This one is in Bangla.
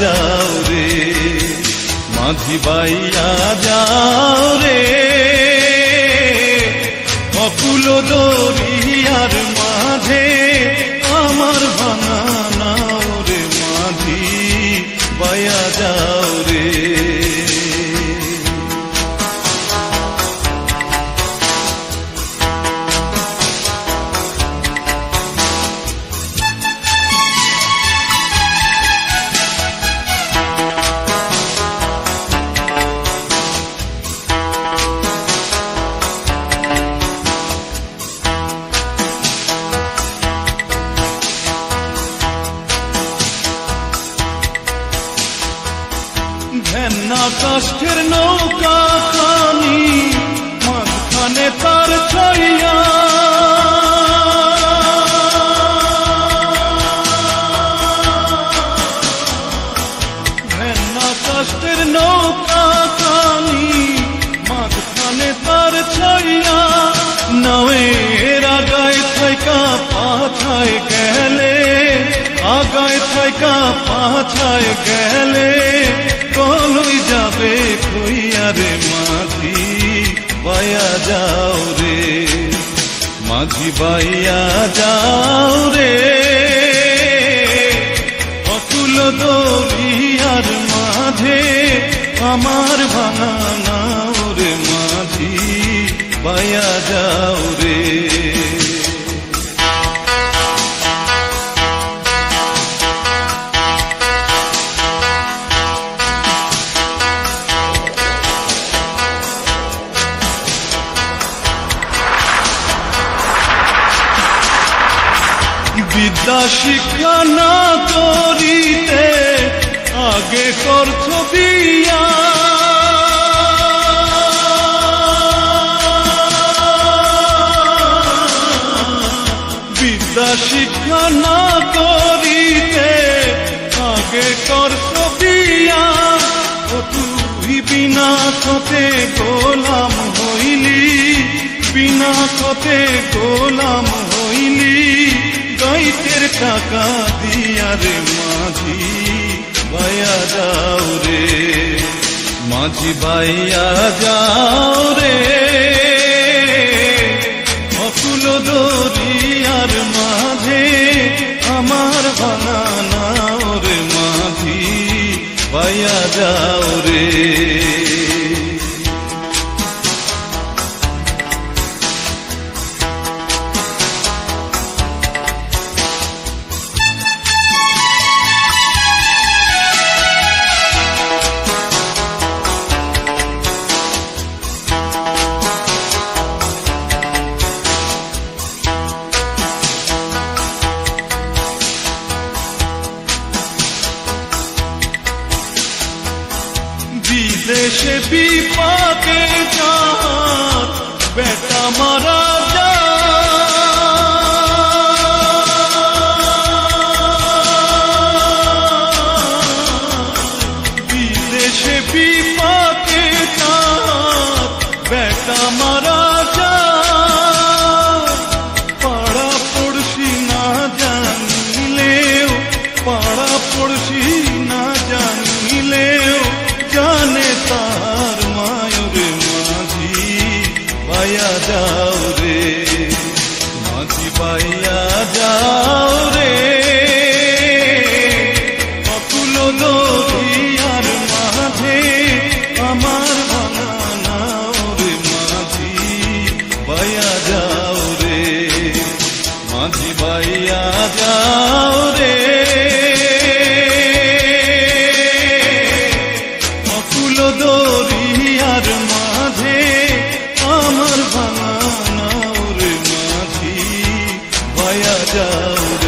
যাও রে মাঝি বাইয়া যাও রে। অকুল দরিয়ার ঘেন্না কাষ্ঠের নৌকা খানি মাঝখানে তার ঘেন্না কাষ্ঠের নৌকা পাছায় গেলে, আগায় থাইকা পাছায় গেলে। যাও রে, মাঝি বাইয়া যাও রে। অতুল দরিয়ার মাঝে আমার ভাঙা নাও রে, মাঝি বাইয়া যাও রে। বিদ্যা শিক্ষা না করিতে আগে করছ বিয়া বিদ্যা শিক্ষা না করিতে আগে করছ বিয়া ও তুই বিনা কতে গোলাম হইলি, বিনা কতে গোলাম গাইতের টাকা দিয়া রে মাঝি বাইয়া যাও রে। মাঝি বাইয়া যাও রে। অকুল দরিয়ার মাঝে আমার বানানাও রে মাঝি বাইয়া যাও রে। বিদেশে বিপাকে যান বেটা মারা যায়। বিদেশে বিপাকে যান বেটা মারা যায়। পাড়া পড়শি না জানিলেও পাড়া পড়শি যাও রে মাঝি পাইয়া যাও রে। olmayacağım